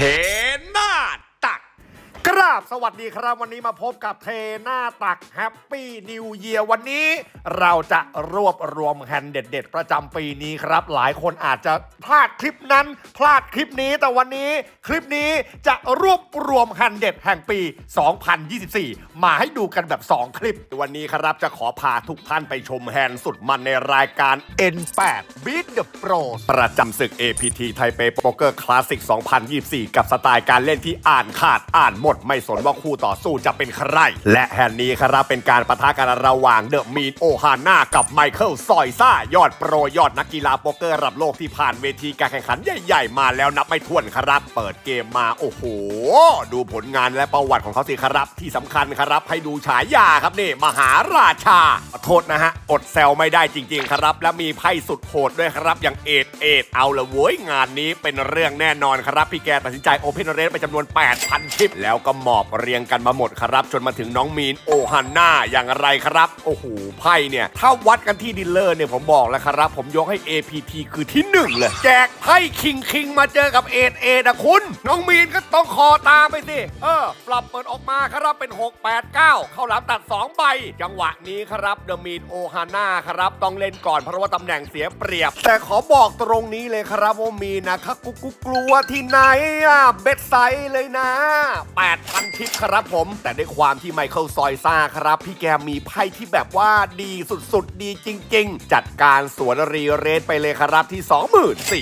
Okay. ราบสวัสดีครับวันนี้มาพบกับเทหน้าตักแฮปปี้นิวเยียวันนี้ เราจะรวบรวมแฮนด์เด็ด ๆ ประจำปีนี้ครับ หลายคนอาจจะพลาดคลิปนั้น พลาดคลิปนี้แต่วันนี้คลิปนี้จะรวบรวมแฮนด์เด็ดแห่งปี 2024 มาให้ดูกันแบบ 2 คลิป วันนี้ครับจะขอพาทุกท่านไปชมแฮนด์สุดมันในรายการ N8 Beat the Pro ประจำศึก APT ไทเปโป๊กเกอร์คลาสสิก 2024 กับสไตล์การเล่นที่อ่านขาดอ่านหมดไม่สนว่าคู่ต่อสู้จะเป็นใคร และแฮนด์นี้ครับเป็นการประทะกันระหว่างเดอะมีนโอฮาน่ากับไมเคิลซอยซ่ายอดโปรยอดนักกีฬาโป๊กเกอร์ระดับโลกที่ผ่านเวทีการแข่งขันใหญ่ๆ มาแล้วนับไม่ถ้วนครับเปิดเกมมาโอ้โห ดูผลงานและประวัติของเขาสิครับ ที่สำคัญครับให้ดูฉายาครับนี่มหาราชาขอโทษนะฮะอดแซวไม่ได้จริง ๆ ครับ และมีไพ่สุดโหดด้วยครับอย่างเอ็ดเอ็ดเอาละเว้ยงานนี้เป็นเรื่องแน่นอนครับพี่แกตัดสินใจโอเพนเรสไปจำนวน 8,000 ชิปแล้วก็หมอบเรียงกันมาหมดครับ จนมาถึงน้องมีนโอฮันน่าอย่างไรครับ โอ้โหไพ่เนี่ย ถ้าวัดกันที่ดีลเลอร์เนี่ยผมบอกแล้วครับ ผมยกให้ APT คือที่หนึ่งเลย แจกไพ่คิงคิงมาเจอกับเอ็ดเอ็ดอะคุณ น้องมีนก็ต้องคอตามไปสิเออปรับเปิดออกมาครับเป็น 6 8 9 เข้าหลังตัด 2 ใบ จังหวะนี้ครับเดอะมีนโอฮาน่าครับต้องเล่นก่อนเพราะว่าตำแหน่งเสียเปรียบ แต่ขอบอกตรงนี้เลยครับว่ามีนะครับกุ๊กกุ๊กกลัวที่ไหนอะเบ็ดไซส์เลยนะ8,000ทิปครับผม แต่ด้วยความที่ไมเคิลซอยซ่าครับ พี่แกมีไพ่ที่แบบว่าดีสุดๆ ดีจริง ๆ จัดการสวนรีเรทไปเลยครับที่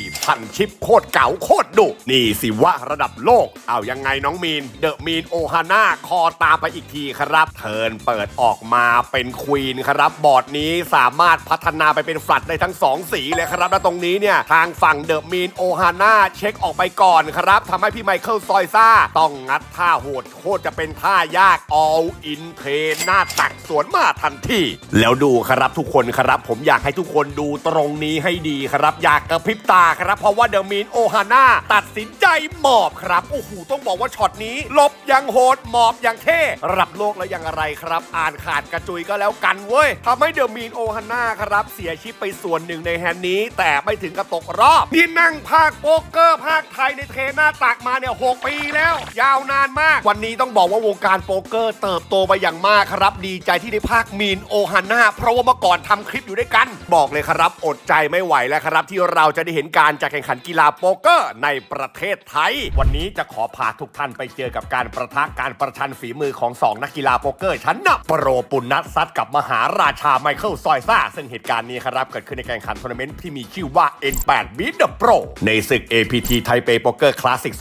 24,000 ชิปโคตรเก๋าโคตรดุ นี่สิวะระดับโลก เอายังไงน้องมีน เดอะมีนโอฮาน่าคอตามไปอีกทีครับ เทินเปิดออกมาเป็นควีนครับบอร์ดนี้สามารถพัฒนาไปเป็นฟลัดได้ทั้ง 2 สีเลยครับและตรงนี้เนี่ยทางฝั่งเดอะมีนโอฮาน่าเช็คออกไปก่อนครับทำให้พี่ไมเคิลซอยซ่าต้องงัดท่าโหดโคตรจะเป็นท่ายาก all in เทหน้าตักสวนมาทันทีแล้วดูครับทุกคนครับผมอยากให้ทุกคนดูตรงนี้ให้ดีครับ อยากกระพริบตาครับ เพราะว่าเดอะมีนโอฮาน่าตัดสินใจหมอบครับโอ้โหต้องบอกว่าช็อตนี้ลบยังโหดหมอบยังเท่รับโลกแล้วยังอะไรครับ อ่านขาดกระจุยก็แล้วกันเว้ยทำให้เดอะมีนโอฮาน่าครับ เสียชิปไปส่วนหนึ่งในแฮนด์นี้ แต่ไม่ถึงกับตกรอบนี่นั่งภาคโป๊กเกอร์ภาคไทยในเทหน้าตักมาเนี่ยหกปีแล้ว ยาวนานมากวันนี้ต้องบอกว่าวงการโป๊กเกอร์เติบโตไปอย่างมากครับ ดีใจที่ได้ภาคมีนโอฮาน่าเพราะว่าเมื่อก่อนทำคลิปอยู่ด้วยกัน บอกเลยครับ อดใจไม่ไหวแล้วครับ ที่เราจะได้เห็นการจัดแข่งขันกีฬาโป๊กเกอร์ในประเทศไทย วันนี้จะขอพาทุกท่านไปเจอกับการประทะการประชันฝีมือของสองนักกีฬาโป๊กเกอร์ชั้นนำโปรปุณนัทซัดกับมหาราชาไมเคิลซอยซ่า ซึ่งเหตุการณ์นี้ครับเกิดขึ้นในการแข่งขันทัวร์นาเมนต์ที่มีชื่อว่า N8 Beat the Pro ในศึก APT ไทเปโป๊กเกอร์คลาสสิก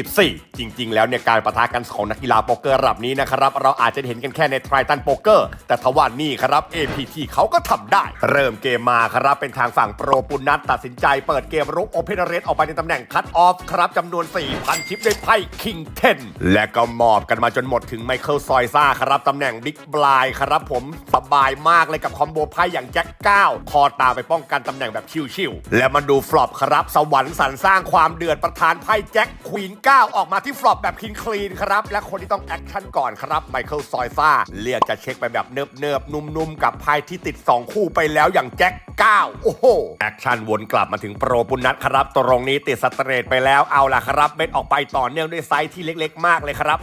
2024 จริง ๆ แล้วเนี่ยการประทะกันของนักกีฬาโป๊กเกอร์ระดับนี้นะครับ เราอาจจะเห็นกันแค่ในไททันโป๊กเกอร์ แต่ทว่านี่ครับ APT เขาก็ทำได้ เริ่มเกมมาครับ เป็นทางฝั่งโปรปุณนัทตัดสินใจเปิดเกมรุกโอเพนเรสออกไปในตำแหน่งคัตออฟครับจำนวน 4,000 ชิปด้วยไพ่ King 10และก็มอบกันมาจนหมดถึงไมเคิลซอยซ่าครับตำแหน่งบิ๊กบลายครับผมสบายมากเลยกับคอมโบไพ่อย่างแจ็ค9คอตาไปป้องกันตำแหน่งแบบชิวๆและมาดูฟลอปครับสวรรค์สรรสร้างความเดือดประธานไพ่แจ็คควีน9ออกมาที่ฟลอปแบบคินคลีนคครับ และคนที่ต้องแอคชั่นก่อนครับไมเคิลซอยซ่าเลือกจะเช็คไปแบบเนิบๆนุ่มๆ กับไพ่ที่ติด 2 คู่ไปแล้วอย่างแจ็ค9โอ้โห แอคชั่นวนกลับมาถึงโปรปุณนัทครับ ตรงนี้ติดสเตรทไปแล้วเอาล่ะครับเบ็ดออกไปต่อเนื่องด้วยไซส์ที่เล็กๆ มากเลยครับ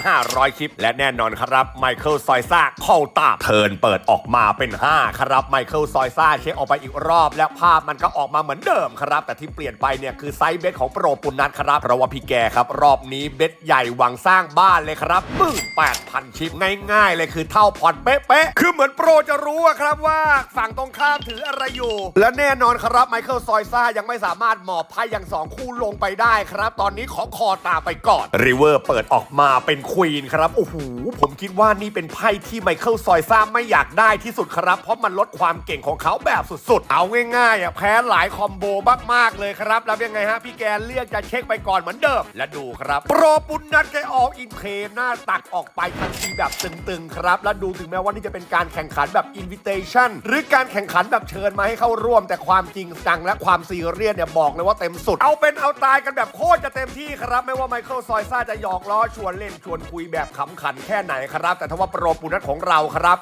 3,500ชิป และแน่นอนครับไมเคิลซอยซ่าเข้าตาเทินเปิดออกมาเป็น 5 ครับไมเคิลซอยซ่าเช็คออกไปอีกรอบ และภาพมันก็ออกมาเหมือนเดิมครับ แต่ที่เปลี่ยนไปเนี่ยคือไซส์เบ็ดของโปรปุณนัทครับเพราะว่าพี่แกครับรอบนี้เบ็ดใหญ่หวังสร้างบ้านเลยครับมึง8,000 ชิปง่ายๆ เลยคือเท่าพอร์ตเป๊ะๆ คือเหมือนโปรจะรู้อะครับว่าฝั่งตรงข้ามถืออะไรอยู่ และแน่นอนครับไมเคิลซอยซ่ายังไม่สามารถหมอบไพ่อย่างสองคู่ลงไปได้ครับ ตอนนี้ขอคอตามไปก่อนริเวอร์เปิดออกมาเป็นควีนครับโอ้โหผมคิดว่านี่เป็นไพ่ที่ไมเคิลซอยซ่าไม่อยากได้ที่สุดครับ เพราะมันลดความเก่งของเขาแบบสุดๆ เอาง่ายๆอะแพ้หลายคอมโบมากๆเลยครับ แล้วยังไงฮะพี่แกเลือกจะเช็คไปก่อนเหมือนเดิมและดูครับ โปรปุณนัทแก all in เทหน้าตักออกไปทันทีแบบตึงๆครับ และดูถึงแม้ว่านี่จะเป็นการแข่งขันแบบ invitation หรือการแข่งขันแบบเชิญมาให้เข้าร่วมแต่ความจริงจังและความซีเรียสเนี่ยบอกเลยว่าเต็มสุด เอาเป็นเอาตายกันแบบโคตรจะเต็มที่ครับ ไม่ว่าไมเคิลซอยซ่าจะหยอกล้อชวนเล่นชวนคุยแบบขำขันแค่ไหนครับ แต่ถ้าว่าโปรปูนัทของเราครับ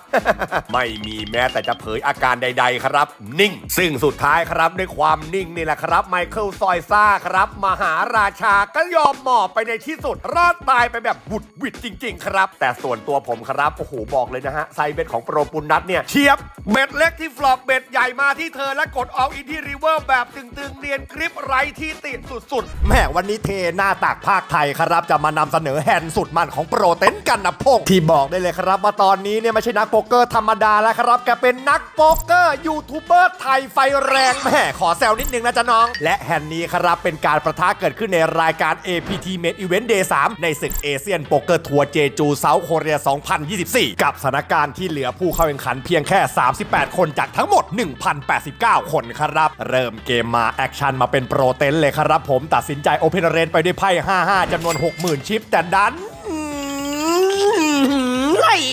ไม่มีแม้แต่จะเผยอาการใด ๆ ครับ นิ่ง ซึ่งสุดท้ายครับด้วยความนิ่งนี่แหละครับไมเคิลซอยซ่าครับ มหาราชาก็ยอมหมอบไปในที่สุดรอดตายไปแบบบุดวิดจริง ๆ ครับ แต่ส่วนตัวผมครับโอ้โหบอกเลยนะฮะไซเบ็ดของโปรปุณนัทเนี่ยเฉียบเบ็ดเล็กที่ฟลอปเบ็ดใหญ่มาที่เธอและกดออกอินที่รีเวอร์แบบตึงๆเรียนคลิปไรที่ติดสุดๆแหมวันนี้เทหน้าตากภาคไทยครับจะมานำเสนอแฮนด์สุดมันของโปรเต็นกันนะพงษ์ที่บอกได้เลยครับว่าตอนนี้เนี่ยไม่ใช่นักโป๊กเกอร์ธรรมดาแล้วครับแกเป็นนักโป๊กเกอร์ยูทูบเบอร์ไทยไฟแรงแหมขอแซวนิดนึงนะจ๊ะน้อง และแฮนด์นี้ครับเป็นการประทะเกิดขึ้นในรายการ APT Main Event Day 3ในศึกเอเชียนโป๊กเกอร์ทัวร์เจจูเซาท์โคเรีย 2024 กับสถานการณ์ที่เหลือผู้เข้าแข่งขันเพียงแค่ 38 คนจากทั้งหมด 1,089 คนครับ เริ่มเกมมาแอคชั่นมาเป็นโปรเตนเลยครับผมตัดสินใจโอเพนเรนไปด้วยไพ่ 55จำนวน 60,000 ชิปแต่ดัน ไอ้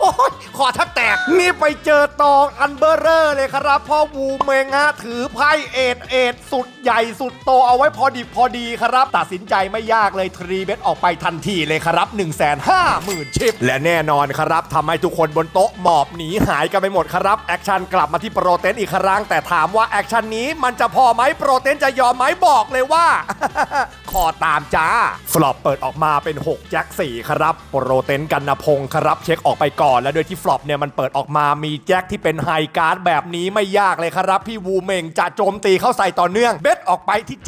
โอ้ยขอแทบแตก นี่ไปเจอตองอันเบอร์เรอร์เลยครับพ่อวูเมงฮะถือไพ่เอ็ดเอ็ดสุดใหญ่สุดโตเอาไว้พอดีพอดีครับ ตัดสินใจไม่ยากเลยทรีเบตออกไปทันทีเลยครับ 1 5 0 0 0 0 ชิป และแน่นอนครับทำให้ทุกคนบนโต๊ะหมอบหนีหายกันไปหมดครับ แอคชั่นกลับมาที่โปรเตนอีกครั้ง แต่ถามว่าแอคชั่นนี้มันจะพอไหมโปรเตนจะยอมไหมบอกเลยว่า ขอตามจ้า ฟลอปเปิดออกมาเป็น 6 แจ็ค4ครับโปรเตนกันนพงศ์ครับ เช็คออกไปก่อน และโดยที่ฟลอปเนี่ยมันเปิดออกมามีแจ็คที่เป็นไฮการ์ดแบบนี้ไม่ยากเลยครับ พี่วูเมงจะโจมตีเข้าใส่ต่อเนื่องเบ็ดออกไปที่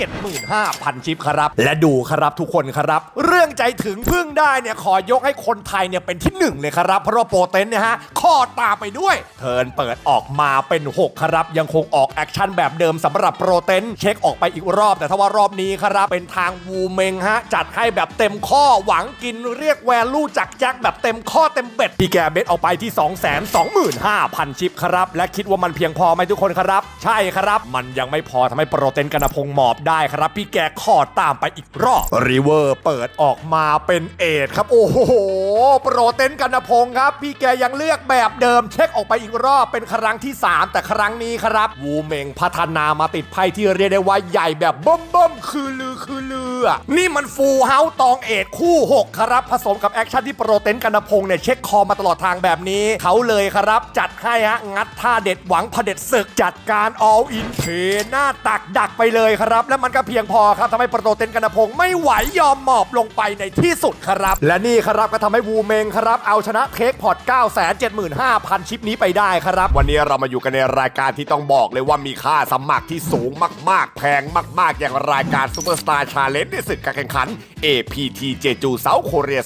75,000 ชิปครับ และดูครับทุกคนครับ เรื่องใจถึงพึ่งได้เนี่ยขอยกให้คนไทยเนี่ยเป็นที่หนึ่งเลยครับ เพราะว่าโปรเตนเนี่ยฮะข้อตามไปด้วย เทิร์นเปิดออกมาเป็น 6 ครับ ยังคงออกแอคชั่นแบบเดิมสำหรับโปรเตนเช็คออกไปอีกรอบ แต่ถ้าว่ารอบนี้ครับเป็นทางวูเมงฮะ จัดให้แบบเต็มข้อหวังกินเรียกแวลูจากแจ็คแบบเต็มข้อเต็มเบ็ดพี่แกเบ็ดเอาไปที่ 2 2 5 0 0 0 ชิปครับ และคิดว่ามันเพียงพอไหมทุกคนครับ ใช่ครับ มันยังไม่พอทำให้โปรเตนกันพงหมอบได้ครับ พี่แกขอตามไปอีกรอบรีเวอร์เปิดออกมาเป็นเอทครับ โอ้โห โปรเตนกันนพงศ์ครับ พี่แกยังเลือกแบบเดิม เช็คออกไปอีกรอบเป็นครั้งที่ 3 แต่ครั้งนี้ครับ วูเมงพัฒนามาติดไพ่ที่เรียกได้ว่าใหญ่แบบเบิ่มเบิ่มๆคือลือคือลือ นี่มันฟูลเฮาตองเอทคู่ 6 ครับ ผสมกับแอคชั่นที่โปรเตนกันนพงศ์เนี่ยเช็คคอมาตลอดทางแบบนี้เขาเลยครับ จัดให้ฮะงัดท่าเด็ดหวังเผด็จศึกจัดการ all in เพหน้าตักดักไปเลยครับ และมันก็เพียงพอครับทำให้โปรเตนกันนพงศ์ไม่ไหวยอมหมอบลงไปในที่สุดครับ และนี่ครับก็ทำให้วูเมงครับ เอาชนะเทคพอร์ต 975,000 ชิปนี้ไปได้ครับ วันนี้เรามาอยู่กันในรายการที่ต้องบอกเลยว่ามีค่าสมัครที่สูงมาก ๆ แพงมาก ๆ อย่างรายการซูเปอร์สตาร์ชาเลนจ์ในศึกการแข่งขัน APT เจจูเซาท์โคเรีย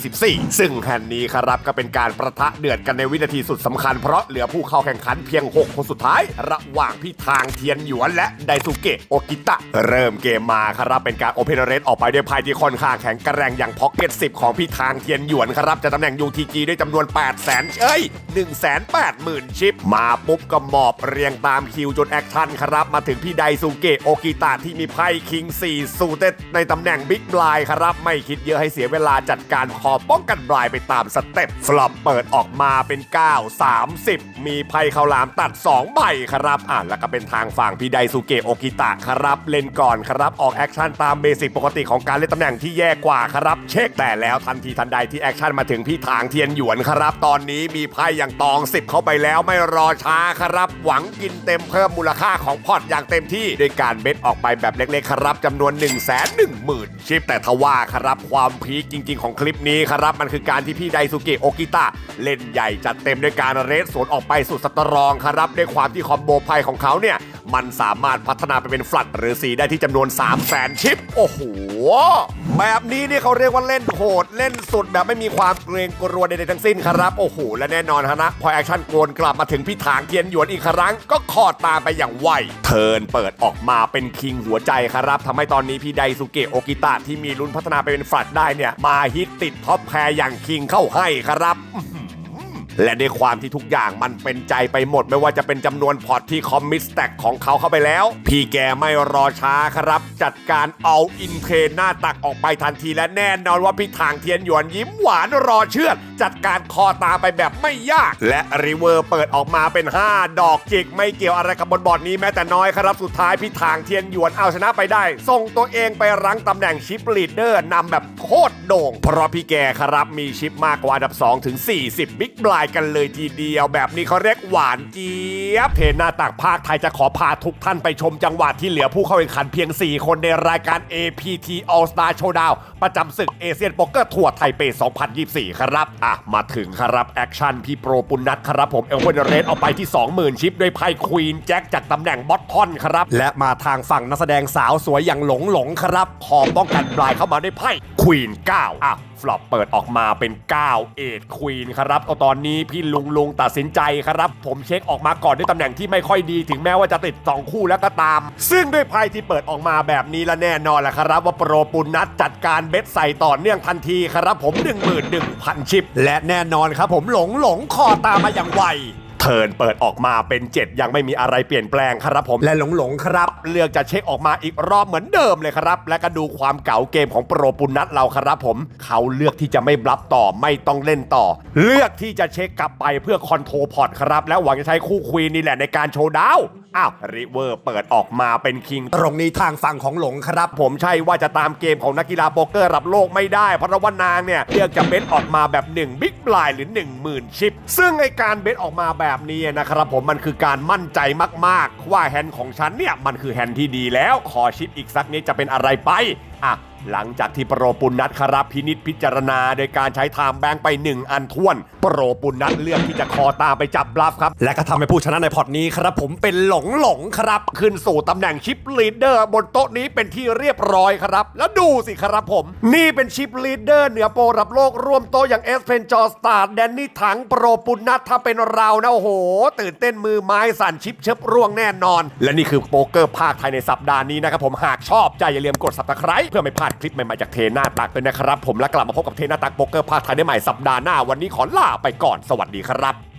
2024 ซึ่งแห่นนี้ครับก็เป็นการประทะเดือดกันในวินาทีสุดสำคัญเพราะเหลือผู้เข้าแข่งขันเพียง 6 คนสุดท้าย ระหว่างพี่ทางเทียนหยวนและไดซุเกะโอกิตะ เริ่มเกมมาครับเป็นการโอเพนเรสออกไปด้วยไพ่ที่ค่อนข้างแข็งแกร่งอย่างพ็อกเก็ต10 ของพี่ทางเทียนหยวนครับจะตำแหน่ง UTG ด้วยจำนวน 8 0 0 0 0 0เอ้ย 180,000 ชิป มาปุ๊บก็หมอบเรียงตามคิวจนแอคชั่นครับ มาถึงพี่ไดซุเกะโอกิตะที่มีไพ่คิง4สูเตในตำแหน่งบิ๊กบลายครับ ไม่คิดเยอะให้เสียเวลาจัดการขอป้องกันบลายไปตามสเต็ปฟลอปเปิดออกมาเป็น 9 30 มีไพ่ข้าวหลามตัด 2 ใบครับอะแล้วก็เป็นทางฝั่งพี่ไดซุเกะโอกิตะครับเล่นก่อนครับออกแอคชั่นตามเบสิกปกติของการเล่นตำแหน่งที่แย่กว่าครับเช็คแต่แล้วทันทีทันใดที่แอคชั่นมาถึงพี่ทางเทียนหยวนครับ ตอนนี้มีไพ่อย่างตอง10เข้าไปแล้วไม่รอช้าครับ หวังกินเต็มเพิ่มมูลค่าของพอตอย่างเต็มที่ด้วยการเบ็ดออกไปแบบเล็กๆครับจำนวน 1 1 0 0 0 0 ชิปแต่ทว่าครับความพีคจริง ๆ ของคลิปนี้ครับ มันคือการที่พี่ไดซุเกะโอกิตะเล่นใหญ่จัดเต็มด้วยการเรสสวนออกไปสุดสตรองครับด้วยความที่คอมโบไพ่ของเขาเนี่ย มันสามารถพัฒนาไปเป็นฟลัดหรือสีได้ที่จำนวน 3 0 0แสนชิป โอ้โห แบบนี้นี่เขาเรียกว่าเล่นโหด เล่นสุดแบบไม่มีความเกรงกลัวใดๆทั้งสิ้นครับ โอ้โห และแน่นอนฮะนะ พอแอคชั่นโกนกลับมาถึงพี่ถางเทียนหยวนอีกครั้ง ก็ขอดตามไปอย่างไวเทินเปิดออกมาเป็นคิงหัวใจครับทำให้ตอนนี้พี่ไดซุเกะโอกิตะที่มีลุ้นพัฒนาไปเป็นฟลัดได้เนี่ยมาฮิตติดท็อปแพรอย่างคิงเข้าให้ครับ และในความที่ทุกอย่างมันเป็นใจไปหมดไม่ว่าจะเป็นจำนวนพอร์ตที่คอมมิสแต็กของเขาเข้าไปแล้ว พี่แกไม่รอช้าครับ จัดการเอาอินเทรนหน้าตักออกไปทันทีและแน่นอนว่าพี่ทางเทียนหยวนยิ้มหวานรอเชื่อดจัดการคอตาไปแบบไม่ยาก และริเวอร์เปิดออกมาเป็น 5 ดอกจิก ไม่เกี่ยวอะไรกับบนบอร์ดนี้แม้แต่น้อยครับสุดท้ายพี่ทางเทียนหยวนเอาชนะไปได้ ส่งตัวเองไปรั้งตำแหน่งชิปลีดเดอร์นำแบบโคตรโด่ง เพราะพี่แกครับมีชิปมากกว่าอันดับ2ถึง40บิ๊กบลายกันเลยทีเดียว แบบนี้เขาเรียกหวานเจี๊ยบเพจหน้าต่างภาคไทยจะขอพาทุกท่านไปชมจังหวะที่เหลือผู้เข้าแข่งขันเพียง 4 คนในรายการ APT All Star Showdown ประจำศึกเอเชียนโป๊กเกอร์ทัวร์ไทเป 2024 ครับ อะ มาถึงครับแอคชั่นพี่โปรปุณนัทครับผมเอลเวนเรสเอาไปที่ 20,000 ชิปด้วยไพ่ควีนแจ็คจากตำแหน่งบอททอนครับ และมาทางฝั่งนักแสดงสาวสวยอย่างหลงหลงครับขอป้องกันปลายเข้ามาด้วยไพ่ควีน9อะฟลอปเปิดออกมาเป็น 9 เอ็ดควีนครับเอาตอนนี้พี่ลุงลุงตัดสินใจครับ ผมเช็คออกมาก่อนด้วยตำแหน่งที่ไม่ค่อยดีถึงแม้ว่าจะติด 2 คู่แล้วก็ตาม ซึ่งด้วยไพ่ที่เปิดออกมาแบบนี้และแน่นอนแหละครับ ว่าโปรปุณนัดจัดการเบ็ดใส่ต่อเนื่องทันทีครับผม11,000 ชิป และแน่นอนครับผมหลงหลงคอตามมาอย่างไว ทิร์นเปิดออกมาเป็น 7 ยังไม่มีอะไรเปลี่ยนแปลงครับผมและหลงหลงๆครับ เลือกจะเช็คออกมาอีกรอบเหมือนเดิมเลยครับ และก็ดูความเก่าเกมของโปรปุณนัทเราครับผม เขาเลือกที่จะไม่บลับต่อไม่ต้องเล่นต่อ เลือกที่จะเช็คกลับไปเพื่อคอนโทรลพอร์ตครับ และหวังจะใช้คู่ควีนนี่แหละในการโชว์ดาวอ้าวริเวอร์เปิดออกมาเป็นคิงตรงนี้ทางฝั่งของหลงครับ ผมใช่ว่าจะตามเกมของนักกีฬาโป๊กเกอร์ระดับโลกไม่ได้เพราะว่านางเนี่ยเลือกจะเบสออกมาแบบ1บิ๊กบลายหรือ 10,000 ชิป ซึ่งไอการเบสออกมาแบบนี้นะครับผมมันคือการมั่นใจมากๆ ว่าแฮนด์ของฉันเนี่ย มันคือแฮนด์ที่ดีแล้ว ขอชิปอีกสักนิดจะเป็นอะไรไป อะ หลังจากที่โปรปุณนัทครับพินิษพิจารณา โดยการใช้ไทม์แบงค์ไป 1 อันท้วน โปรปุณนัทเลือกที่จะคอตามไปจับบลัฟครับ และก็ทำให้ผู้ชนะในพอร์ตนี้ครับ ผมเป็นหลงหลงครับ ขึ้นสู่ตำแหน่งชิปลีดเดอร์ บนโต๊ะนี้เป็นที่เรียบร้อยครับ แล้วดูสิครับผม นี่เป็นชิปลีดเดอร์เหนือโปรรับโลกร่วมโต๊ะอย่างเอสเพนจอสตาร์แดนนี่ถังโปรปุณนัทถ้าเป็นเรานะโอ้โห ตื่นเต้นมือไม้สั่นชิปเชิบร่วงแน่นอน และนี่คือโป๊กเกอร์ภาคไทยในสัปดาห์นี้นะครับผมหากชอบใจอย่าลืมกด subscribe เพื่อไม่พลาดคลิปใหม่ๆจากเทน่าตักด้วยนะครับ ผมและกลับมาพบกับเทน่าตักโป๊กเกอร์ภาคไทยได้ใหม่สัปดาห์หน้าวันนี้ขอลาไปก่อนสวัสดีครับ